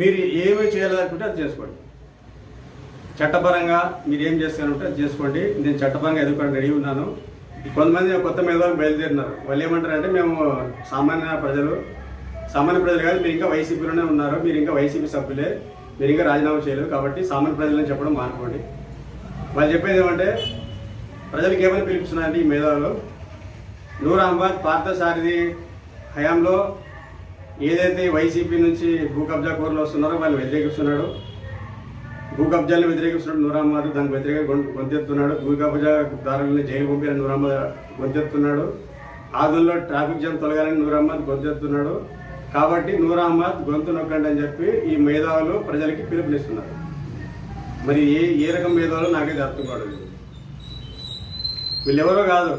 మీరు ఏమి చేయాలనుకుంటే అది చేసుకోండి. చట్టపరంగా మీరు ఏం చేస్తారంటే అది చేసుకోండి. నేను చట్టపరంగా ఎదుర్కొని రెడీ ఉన్నాను. కొంతమంది కొత్త మేధావులు బయలుదేరినారు. వాళ్ళు ఏమంటారంటే మేము సామాన్య ప్రజలు సామాన్య ప్రజలు కాదు మీరు ఇంకా వైసీపీలోనే ఉన్నారు. మీరు ఇంకా వైసీపీ సభ్యులే. మీరు ఇంకా రాజీనామా చేయలేదు కాబట్టి సామాన్య ప్రజలని చెప్పడం మానుకోండి. వాళ్ళు చెప్పేది ఏమంటే ప్రజలకు ఏమని పిలుపుతున్నారండి ఈ మేధావులు? నూర్ అహ్మద్ పార్థసారథి హయాంలో ఏదైతే వైసీపీ నుంచి భూ కబ్జా కూరలు వస్తున్నారో వాళ్ళు వ్యతిరేకిస్తున్నాడు. భూ కబ్జాలను వ్యతిరేకిస్తున్నాడు నూరామారు దానికి వ్యతిరేక గొంతెత్తున్నాడు. భూ కబ్జాదారులను జైలు పంపిన నూరామ గొంతెత్తున్నాడు. ఆదుల్లో ట్రాఫిక్ జామ్ తొలగాలని నూర్ గొంతెత్తున్నాడు. కాబట్టి నూర్ గొంతు నొక్కండి అని చెప్పి ఈ మేధావులు ప్రజలకి పిలుపునిస్తున్నారు. మరి ఏ ఏ రకం మేధావులు నాకైతే అర్థం కావడం వీళ్ళెవరో కాదు.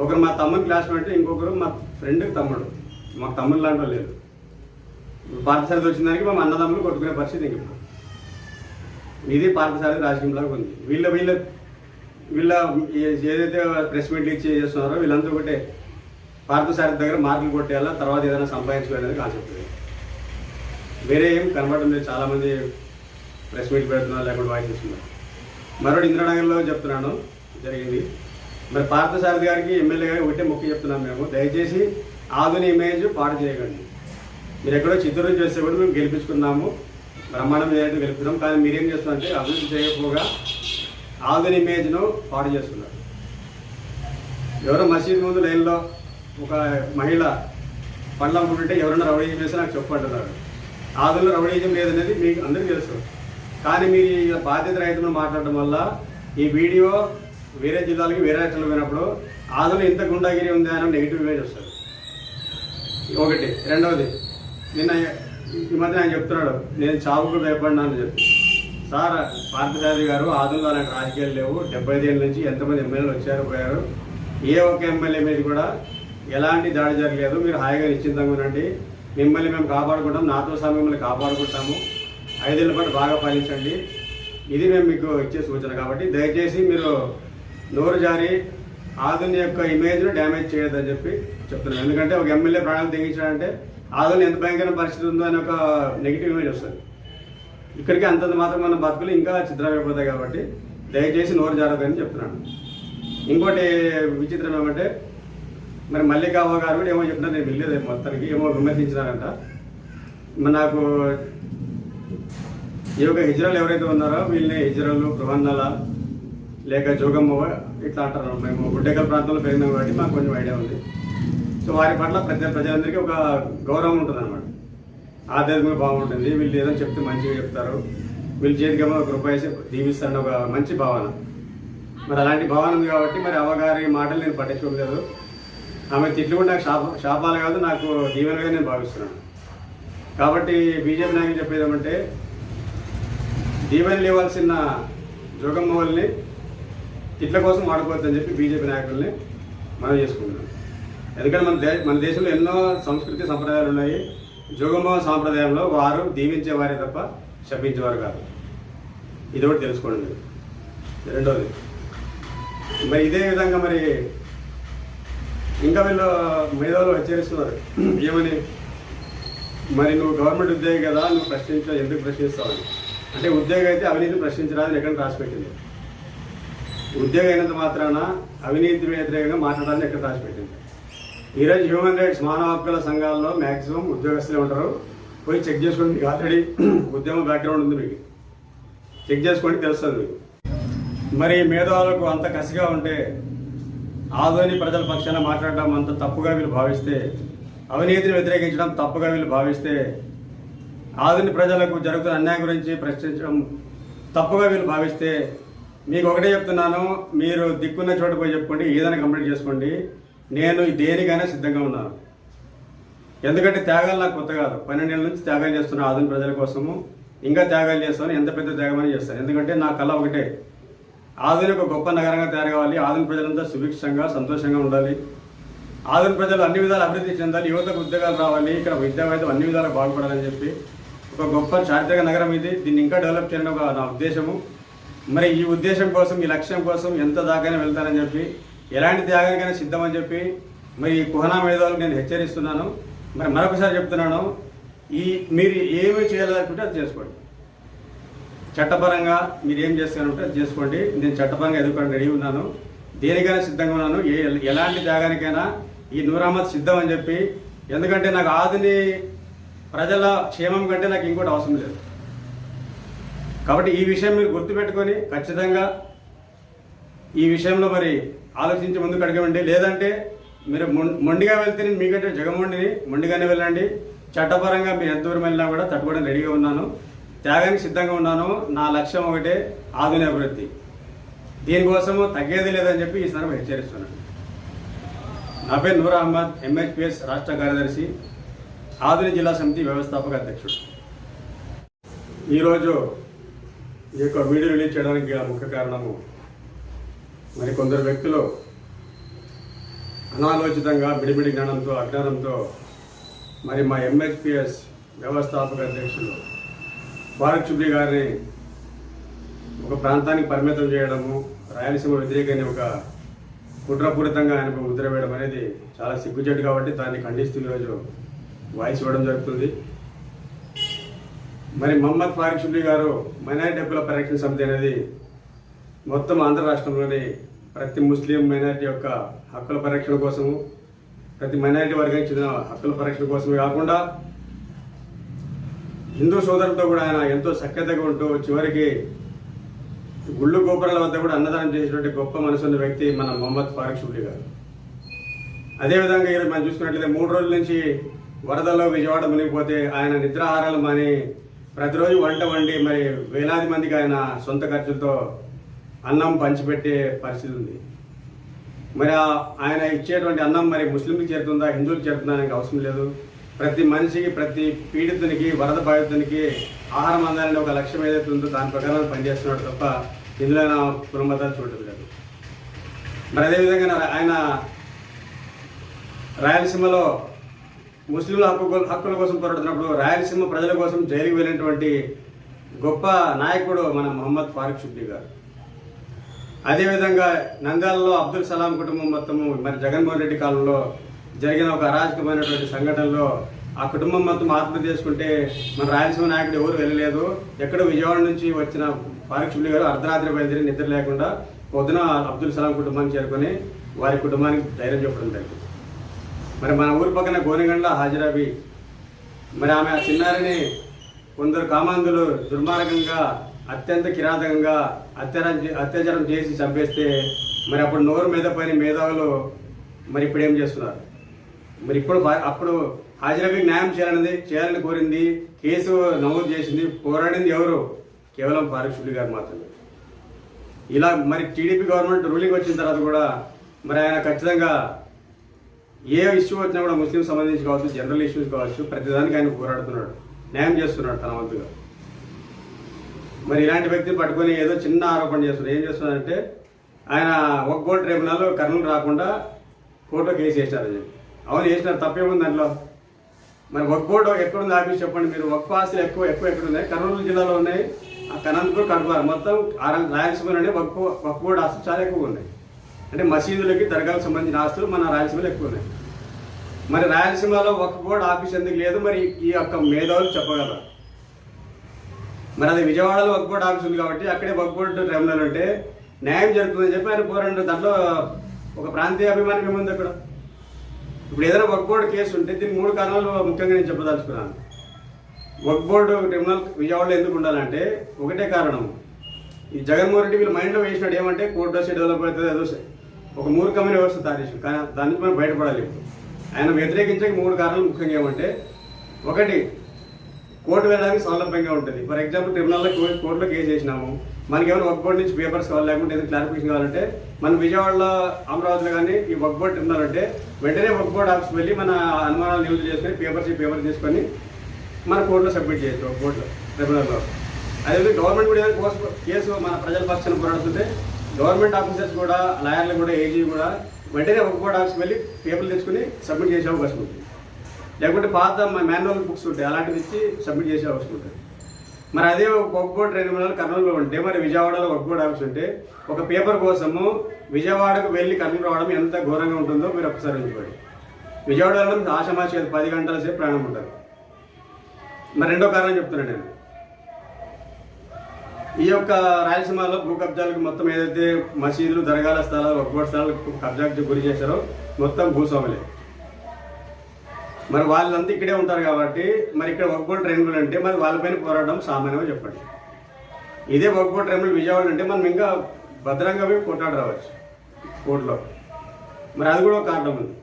ఒకరు మా తమ్ముని క్లాస్మేట్ ఇంకొకరు మా ఫ్రెండ్ తమ్ముడు. మాకు తమ్ముడు లాంటి వాళ్ళు లేదు. పార్థసారథి వచ్చిన దానికి మా అన్నదమ్ములు కొట్టుకునే పరిస్థితి ఇంక ఇప్పుడు. ఇది పార్థసారథి రాజకీయంలో ఉంది. వీళ్ళ వీళ్ళ వీళ్ళ ఏదైతే ప్రెస్ మీట్లు ఇచ్చి చేస్తున్నారో వీళ్ళంతా ఒకటే. పార్థసారథి దగ్గర మార్కులు కొట్టేయాలా తర్వాత ఏదైనా సంపాదించుకోవాలనేది కాన్సెప్ట్ ఇది. వేరే ఏం కనబడడం లేదు. చాలామంది ప్రెస్ మీట్ పెడుతున్నారు లేకుండా వాయిస్ ఇస్తున్నారు. మరొకటి ఇంద్రానగర్లో చెప్తున్నాను జరిగింది. మరి పార్థసారథి గారికి ఎమ్మెల్యే గారికి ఒకటే మొక్కి చెప్తున్నాం మేము. దయచేసి ఆధుని ఇమేజ్ పాడు చేయకండి. మీరు ఎక్కడో చిత్తూరు చేస్తే కూడా మేము గెలిపించుకున్నాము బ్రహ్మాండం ఏదైతే గెలుపుతున్నాం కానీ మీరేం చేస్తున్నారంటే అభివృద్ధి చేయకపోగా ఆధుని ఇమేజ్ను పాడు చేస్తున్నారు. ఎవరో మసీద్ ముందు లైన్లో ఒక మహిళ పండ్లు అమ్ముకుంటుంటే ఎవరైనా రౌడీజం చేస్తే నాకు చెప్పంటున్నారు ఆధునిక రౌడీజం లేదనేది మీకు అందరికీ తెలుసు. కానీ మీరు ఈ బాధ్యత రైతులను మాట్లాడడం వల్ల ఈ వీడియో వేరే జిల్లాలకి వేరే రాష్ట్రాలకు పోయినప్పుడు ఆదులో ఇంత గుండాగిరి ఉంది అని నెగిటివ్ ఇమేజ్ వస్తుంది. ఒకటి రెండవది నిన్న ఈ మధ్య ఆయన చెప్తున్నాడు నేను చావుకు భయపడినానని చెప్పి. సార్ పార్థసారథి గారు ఆదుల్లో నాకు రాజకీయాలు లేవు. డెబ్బై ఐదేళ్ళ నుంచి ఎంతమంది ఎమ్మెల్యేలు వచ్చారు పోయారు. ఏ ఒక్క ఎమ్మెల్యే మీద కూడా ఎలాంటి దాడి జరగలేదు. మీరు హాయిగా నిశ్చింతంగా ఉండండి. మిమ్మల్ని మేము కాపాడుకుంటాం. నాతో సహా మిమ్మల్ని కాపాడుకుంటాము. ఐదేళ్ళ పాటు బాగా పాలించండి. ఇది మేము మీకు ఇచ్చే సూచన కాబట్టి దయచేసి మీరు నోరు జారి ఆదుని యొక్క ఇమేజ్ను డ్యామేజ్ చేయొద్దని చెప్పి చెప్తున్నాను. ఎందుకంటే ఒక ఎమ్మెల్యే ప్రాణాలు తెగించాడంటే ఆదుని ఎంత భయంకర పరిస్థితి ఉందో అని ఒక నెగిటివ్ ఇమేజ్ వస్తుంది. ఇక్కడికి అంతంత మాత్రం మన బతుకులు ఇంకా చిత్రమైపోతాయి కాబట్టి దయచేసి నోరు జారదని చెప్తున్నాను. ఇంకోటి విచిత్రం ఏమంటే మరి మల్లికావ గారు కూడా ఏమో చెప్పినా నేను వెళ్ళలేదు మొత్తానికి ఏమో విమర్శించినారంట. మరి నాకు ఈ యొక్క హిజ్రాలు ఎవరైతే ఉన్నారో వీళ్ళని హిజ్రాలు బృహన్నల లేక జోగమ్మ ఇట్లా అంటారు. మేము గుడ్డెకల్ ప్రాంతంలో పెరిగినాం కాబట్టి మాకు కొంచెం ఐడియా ఉంది. సో వారి పట్ల ప్రజల ప్రజలందరికీ ఒక గౌరవం ఉంటుంది అనమాట ఆధ్యాత్మిక బాగుంటుంది. వీళ్ళు ఏదో చెప్తే మంచిగా చెప్తారు. వీళ్ళు చేతికమ్మ ఒక రూపాయి వేసి దీవిస్తారని ఒక మంచి భావన. మరి అలాంటి భావన ఉంది కాబట్టి మరి అవ్వగారి మాటలు నేను పట్టించుకోలేదు. ఆమె తిట్లు కూడా నాకు శాప శాపాలు కాదు నాకు దీవెనగా నేను భావిస్తున్నాను. కాబట్టి బీజేపీ నాయకులు చెప్పేది ఏమంటే దీవెనలు ఇవ్వాల్సిన జోగమ్మ వాళ్ళని తిట్ల కోసం వాడుకోవద్దని చెప్పి బీజేపీ నాయకుల్ని మనం చేసుకుంటున్నాం. ఎందుకంటే మన దే మన దేశంలో ఎన్నో సంస్కృతి సంప్రదాయాలు ఉన్నాయి. జోగమ్మ సాంప్రదాయంలో వారు దీవించేవారే తప్ప శపించేవారు కాదు. ఇది ఒకటి తెలుసుకోండి రెండోది. మరి ఇదే విధంగా మరి ఇంకా వీళ్ళు మేధావులు హెచ్చరిస్తున్నారు. ఏమని? మరి నువ్వు గవర్నమెంట్ ఉద్యోగి కదా నువ్వు ప్రశ్నించా ఎందుకు ప్రశ్నిస్తావు అంటే ఉద్యోగి అయితే అవినీతిని ప్రశ్నించరాదని ఎక్కడ రాసి పెట్టింది? ఉద్యోగం అయినంత మాత్రాన అవినీతి వ్యతిరేకంగా మాట్లాడాలని ఎక్కడ దాచిపెట్టింది? ఈరోజు హ్యూమన్ రైట్స్ మానవ హక్కుల సంఘాల్లో మ్యాక్సిమం ఉద్యోగస్తులే ఉంటారు. పోయి చెక్ చేసుకోండి మీకు ఆల్రెడీ ఉద్యమ బ్యాక్గ్రౌండ్ ఉంది మీకు. చెక్ చేసుకోండి తెలుస్తుంది మీకు. మరి మేధావులకు అంత కసిగా ఉంటే ఆధునిక ప్రజల పక్షాన మాట్లాడడం అంత తప్పుగా వీళ్ళు భావిస్తే అవినీతిని వ్యతిరేకించడం తప్పుగా వీళ్ళు భావిస్తే ఆధునిక ప్రజలకు జరుగుతున్న అన్యాయం గురించి ప్రశ్నించడం తప్పుగా వీళ్ళు భావిస్తే మీకు ఒకటే చెప్తున్నాను మీరు దిక్కున్న చోట పోయి చెప్పుకోండి ఏదైనా కంప్లీట్ చేసుకోండి. నేను దేనికైనా సిద్ధంగా ఉన్నాను. ఎందుకంటే త్యాగాలు నాకు కొత్త కాదు. పన్నెండేళ్ళ నుంచి త్యాగాలు చేస్తున్నాను ఆధునిక ప్రజల కోసము ఇంకా త్యాగాలు చేస్తాను ఎంత పెద్ద త్యాగమని చేస్తాను. ఎందుకంటే నా కళ ఒకటే. ఆధునిక గొప్ప నగరంగా తయారు కావాలి ఆధునిక ప్రజలంతా సుభిక్షంగా సంతోషంగా ఉండాలి. ఆధునిక ప్రజలు అన్ని విధాలు అభివృద్ధి చెందాలి యువతకు ఉద్యోగాలు రావాలి ఇక్కడ విద్యావేత్తం అన్ని విధాలు బాగుపడాలని చెప్పి ఒక గొప్ప చారిత్రక నగరం ఇది. దీన్ని ఇంకా డెవలప్ చేయడం ఒక నా ఉద్దేశము. మరి ఈ ఉద్దేశం కోసం ఈ లక్ష్యం కోసం ఎంత దాకైనా వెళ్తానని చెప్పి ఎలాంటి త్యాగానికైనా సిద్ధమని చెప్పి మరి ఈ కుహనా మేధావులకు నేను హెచ్చరిస్తున్నాను. మరి మరొకసారి చెప్తున్నాను ఈ మీరు ఏమి చేయాలనుకుంటే అది చేసుకోండి. చట్టపరంగా మీరు ఏం చేస్తారంటే అది చేసుకోండి. నేను చట్టపరంగా ఎదుర్కొని రెడీ ఉన్నాను. దేనికైనా సిద్ధంగా ఉన్నాను. ఏ ఎలాంటి త్యాగానికైనా ఈ నూరామత్ సిద్ధం అని చెప్పి ఎందుకంటే నాకు ఆదిని ప్రజల క్షేమం కంటే నాకు ఇంకోటి అవసరం లేదు. కాబట్టి ఈ విషయం మీరు గుర్తుపెట్టుకొని ఖచ్చితంగా ఈ విషయంలో మరి ఆలోచించి ముందుకు అడగండి లేదంటే మీరు మొండిగా వెళ్తే నేను మీకంటే జగమొండిని మొండిగానే వెళ్ళండి. చట్టపరంగా మీరు ఎంత దూరం వెళ్ళినా కూడా తట్టుకోవడం రెడీగా ఉన్నాను. త్యాగానికి సిద్ధంగా ఉన్నాను. నా లక్ష్యం ఒకటే ఆధునిక అభివృద్ధి. దీనికోసము తగ్గేది లేదని చెప్పి ఈ సందర్భంగా హెచ్చరిస్తున్నాను. నా పేరు నూర్ అహ్మద్ ఎంహెచ్పిఎస్ రాష్ట్ర కార్యదర్శి ఆధునిక జిల్లా సమితి వ్యవస్థాపక అధ్యక్షుడు. ఈరోజు ఈ యొక్క వీడియో రిలీజ్ చేయడానికి గల ముఖ్య కారణము మరి కొందరు వ్యక్తులు అనాలోచితంగా బిడిబిడి జ్ఞానంతో అజ్ఞానంతో మరి మా ఎంహెచ్పిఎస్ వ్యవస్థాపక అధ్యక్షులు భారత్ చుబ్లీ గారిని ఒక ప్రాంతానికి పరిమితం చేయడము రాయలసీమ వ్యతిరేకమైన ఒక కుట్రపూరితంగా ఆయనకు ముద్ర వేయడం అనేది చాలా సిగ్గుచేటు కాబట్టి దాన్ని ఖండిస్తూ ఈరోజు వాయిస్ ఇవ్వడం జరుగుతుంది. మరి మహమ్మద్ ఫారిక్ షుబ్లీ గారు మైనారిటీ హక్కుల పరిరక్షణ సమితి అనేది మొత్తం ఆంధ్ర రాష్ట్రంలోని ప్రతి ముస్లిం మైనారిటీ యొక్క హక్కుల పరిరక్షణ కోసము ప్రతి మైనారిటీ వర్గానికి చెందిన హక్కుల పరిరక్షణ కోసమే కాకుండా హిందూ సోదరులతో కూడా ఆయన ఎంతో సఖ్యతగా ఉంటూ చివరికి గుళ్ళు గోపురాల వద్ద కూడా అన్నదానం చేసినటువంటి గొప్ప మనసున్న వ్యక్తి మన మొహమ్మద్ ఫారూక్ షుబ్లీ గారు. అదేవిధంగా ఈరోజు మనం చూసుకున్నట్లయితే మూడు రోజుల నుంచి వరదల్లో విజయవాడ మునిగిపోతే ఆయన నిద్రాహారాలు మాని ప్రతిరోజు వంట వండి మరి వేలాది మందికి ఆయన సొంత ఖర్చులతో అన్నం పంచిపెట్టే పరిస్థితి ఉంది. మరి ఆయన ఇచ్చేటువంటి అన్నం మరి ముస్లింలకు చేరుతుందా హిందువులకు చేరుతుందా అనేది అవసరం లేదు. ప్రతి మనిషికి ప్రతి పీడితునికి వరద బాధితునికి ఆహారం అందాలని ఒక లక్ష్యం ఏదైతే ఉందో దాని ప్రకారం పనిచేస్తున్నాడు తప్ప ఇందులో ఆయన చూడటం లేదు. మరి అదేవిధంగా ఆయన రాయలసీమలో ముస్లింల హక్కు హక్కుల కోసం పోరాడుతున్నప్పుడు రాయలసీమ ప్రజల కోసం జైలుకు వెళ్ళినటువంటి గొప్ప నాయకుడు మన మొహమ్మద్ ఫారూక్ షుబ్లీ గారు. అదేవిధంగా నంద్యాలలో అబ్దుల్ సలాం కుటుంబం మొత్తము మరి జగన్మోహన్ రెడ్డి కాలంలో జరిగిన ఒక అరాజకమైనటువంటి సంఘటనలో ఆ కుటుంబం మొత్తం ఆత్మహత్య చేసుకుంటే మన రాయలసీమ నాయకుడు ఎవరు వెళ్ళలేదు. ఎక్కడ విజయవాడ నుంచి వచ్చిన ఫారూక్ షుబ్లీ గారు అర్ధరాత్రి బయలుదేరి నిద్ర లేకుండా పొద్దున అబ్దుల్ సలాం కుటుంబాన్ని చేరుకొని వారి కుటుంబానికి ధైర్యం చెప్పడం జరిగింది. మరి మన ఊరి పక్కన గోనెగండ్ల హాజరాబి మరి ఆమె ఆ చిన్నారిని కొందరు కామాంధులు దుర్మార్గంగా అత్యంత కిరాతకంగా అత్యాచారం అత్యాచారం చేసి చంపేస్తే మరి అప్పుడు నోరు మీద పైన మేధావులు మరి ఇప్పుడు ఏం చేస్తున్నారు? మరి ఇప్పుడు అప్పుడు హాజరాబీకి న్యాయం చేయాలని చేయాలని కోరింది కేసు నమోదు చేసింది పోరాడింది ఎవరు? కేవలం పారిశుద్ధి గారు మాత్రమే. ఇలా మరి టీడీపీ గవర్నమెంట్ రూలింగ్ వచ్చిన తర్వాత కూడా మరి ఆయన ఖచ్చితంగా ఏ ఇష్యూ వచ్చినా కూడా ముస్లిం సంబంధించి కావచ్చు జనరల్ ఇష్యూస్ కావచ్చు ప్రతిదానికి ఆయన పోరాడుతున్నాడు న్యాయం చేస్తున్నాడు తన వంతుగా. మరి ఇలాంటి వ్యక్తిని పట్టుకొని ఏదో చిన్న ఆరోపణ చేస్తున్నాడు. ఏం చేస్తున్నాడంటే ఆయన ఒక గోల్డ్ ట్రిబ్యునల్ కర్నూలు రాకుండా కోర్టులో కేసు వేసినారు చెప్పి. అవును వేసినారు తప్పేముంది దాంట్లో? మరి ఒక కోర్టు ఎక్కడుంది ఆఫీస్ చెప్పండి మీరు? ఒక్క ఆస్తులు ఎక్కువ ఎక్కువ ఎక్కడ ఉన్నాయి కర్నూలు జిల్లాలో ఉన్నాయి ఆ కనంతపూర్ కడప మొత్తం ఆరు- రాయలసీమలోనే ఒక్క ఒక్క బోర్డు ఆస్తులు చాలా ఎక్కువ ఉన్నాయి. అంటే మసీదులకి దర్గాలకు సంబంధించిన ఆస్తులు మన రాయలసీమలో ఎక్కువ ఉన్నాయి. మరి రాయలసీమలో ఒక బోర్డు ఆఫీస్ ఎందుకు లేదు? మరి ఈ యొక్క మేధావులు చెప్పగలరా? మరి అది విజయవాడలో ఒక బోర్డు ఆఫీస్ ఉంది కాబట్టి అక్కడే ఒక బోర్డు ట్రిబ్యునల్ ఉంటే న్యాయం జరుగుతుందని చెప్పి ఆయన కోరండి. దాంట్లో ఒక ప్రాంతీయ అభిమానం ఏముంది అక్కడ ఇప్పుడు ఏదైనా ఒక బోర్డు కేసు ఉంటే దీనికి మూడు కారణాలు ముఖ్యంగా నేను చెప్పదలుచుకున్నాను. వర్క్ బోర్డు ట్రిబ్యునల్ విజయవాడలో ఎందుకు ఉండాలంటే ఒకటే కారణం. ఈ జగన్మోహన్ రెడ్డి వీళ్ళు మైండ్లో వేసినాడు ఏమంటే కోర్టు వస్తే డెవలప్ అవుతుంది అదో ఒక మూర్ఖమైన వ్యవస్థ తారేసి కానీ దాని నుంచి మనం బయటపడాలి ఇప్పుడు. ఆయన వ్యతిరేకించే మూడు కారణాలు ముఖ్యంగా ఏమంటే ఒకటి కోర్టు వెళ్ళడానికి సౌలభ్యంగా ఉంటుంది. ఫర్ ఎగ్జాంపుల్ ట్రిబ్యునల్లో కోర్టులో కేసు చేసినాము మనకి ఏమైనా వర్క్ బోర్డు నుంచి పేపర్స్ కావాలి లేకుంటే ఏదైనా క్లారిఫికేషన్ కావాలంటే మన విజయవాడలో అమరావతిలో కానీ ఈ వర్క్ బోర్డు ట్రిబ్యునల్ అంటే వెంటనే వర్క్ బోర్డు ఆఫీస్కి వెళ్ళి మన అనుమానాలు నిలువ చేసుకొని పేపర్స్ పేపర్ తీసుకొని మన కోర్టులో సబ్మిట్ చేయొచ్చు ఒక బోర్డులో ట్రిబ్యునల్లో అదేవిధంగా గవర్నమెంట్ కూడా ఏదైనా కోర్సు కేసు మన ప్రజల పక్షాన్ని పోరాడుతుంటే గవర్నమెంట్ ఆఫీసర్స్ కూడా లాయర్లు కూడా ఏజీ కూడా వెంటనే ఒక బోర్డు ఆఫీస్కి వెళ్ళి పేపర్లు తెచ్చుకుని సబ్మిట్ చేసే అవకాశం ఉంటుంది. లేకుంటే పాత మాన్యువల్ బుక్స్ ఉంటాయి అలాంటివి ఇచ్చి సబ్మిట్ చేసే అవకాశం ఉంటుంది. మరి అదే ఒక బోర్డు రెండు నెలలు కర్నూలులో ఉంటే మరి విజయవాడలో ఒక బోర్డు ఆఫీస్ ఉంటే ఒక పేపర్ కోసము విజయవాడకు వెళ్ళి కర్నూలు రావడం ఎంత ఘోరంగా ఉంటుందో మీరు ఒకసారి ఉంచుకోండి విజయవాడ వెళ్ళడం ఆషమాషి పది గంటల సేపు ప్రయాణం ఉంటుంది. మరి రెండో కారణం చెప్తున్నాను నేను. ఈ యొక్క రాయలసీమలో భూ కబ్జాలకు మొత్తం ఏదైతే మసీదులు దర్గాల స్థలాలు ఒక్కోటి స్థలాలకు కబ్జాకి గురి చేశారో మొత్తం భూస్వాములే. మరి వాళ్ళంతా ఇక్కడే ఉంటారు కాబట్టి మరి ఇక్కడ ఒక్కోటి ట్రైన్లు అంటే మరి వాళ్ళపైన పోరాటం సామాన్యంగా చెప్పండి. ఇదే ఒక్కోటి ట్రైన్లు విజయవాడ అంటే మనం ఇంకా భద్రంగా పోయి కొట్టాడు రావచ్చు కోర్టులో. మరి అది కూడా ఒక కారణం ఉంది.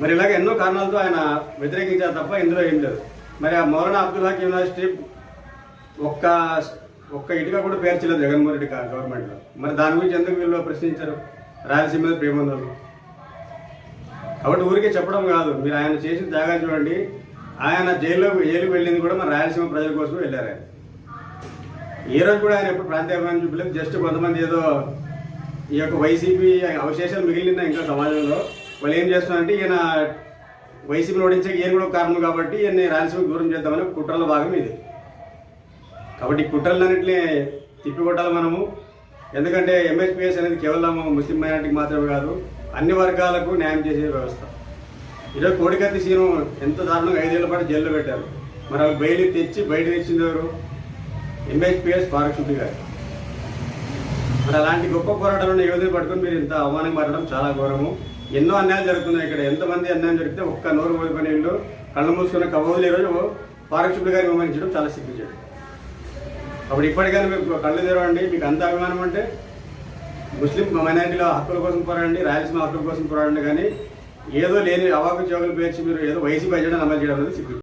మరి ఇలాగ ఎన్నో కారణాలతో ఆయన వ్యతిరేకించారు తప్ప ఇందులో ఏం లేదు. మరి ఆ మౌలానా అబ్దుల్ హక్ యూనివర్సిటీ ఒక్క ఒక్క ఇటుక కూడా పేర్చలేదు జగన్మోహన్ రెడ్డి గవర్నమెంట్లో మరి దాని గురించి ఎందుకు వీళ్ళు ప్రశ్నించారు? రాయలసీమ మీద ప్రేమ కాబట్టి ఊరికే చెప్పడం కాదు. మీరు ఆయన చేసిన త్యాగాలు చూడండి. ఆయన జైల్లో జైలుకు వెళ్ళింది కూడా మన రాయలసీమ ప్రజల కోసం వెళ్ళారు ఆయన. ఏ రోజు కూడా ఆయన ఎప్పుడు ప్రాంతీయ చూపలేదు. జస్ట్ కొంతమంది ఏదో ఈ యొక్క వైసీపీ అవశేషాలు మిగిలిన ఇంకా సమాజంలో. వాళ్ళు ఏం చేస్తున్నారంటే ఈయన వైసీపీని ఓడించే ఈయన కూడా కారణం కాబట్టి ఈయన్ని రాయలసీమకు దూరం చేద్దామని కుట్రల భాగం ఇది. కాబట్టి కుట్రలన్నింటినీ తిప్పికొట్టాలి మనము. ఎందుకంటే ఎంఎస్పిఎస్ అనేది కేవలం ముస్లిం మైనార్టీకి మాత్రమే కాదు అన్ని వర్గాలకు న్యాయం చేసే వ్యవస్థ. ఈరోజు కోడికత్తి సీను ఎంత దారుణంగా ఐదేళ్ళ పాటు జైల్లో పెట్టారు. మరి వాళ్ళు బయలు తెచ్చి బయట తెచ్చింది ఎవరు? ఎంఎస్పిఎస్ పారక్షుద్ధి గారు. మరి అలాంటి గొప్ప పోరాటాలను యువతని పట్టుకుని మీరు ఇంత అవమానం మారడం చాలా ఘోరము. ఎన్నో అన్యాయాలు జరుగుతున్నాయి ఇక్కడ. ఎంతమంది అన్యాయం జరిగితే ఒక్క నోరు పోయిపోయిన ఇల్లు కళ్ళు మూసుకున్న కబోదులు ఈరోజు పారక్షుద్ధి గారిని విమర్శించడం చాలా సిగ్గుచేడు అప్పుడు ఇప్పటికైనా మీకు కళ్ళు తెరవండి మీకు అంత అభిమానం అంటే ముస్లిం మైనారిటీల హక్కుల కోసం పోరాడండి రాయలసీమ హక్కుల కోసం పోరాడండి కానీ ఏదో లేని అవాకు జోగులు పేర్చి మీరు ఏదో వైసీపీ అజెండా అమలు చేయడం అనేది సిగ్గు.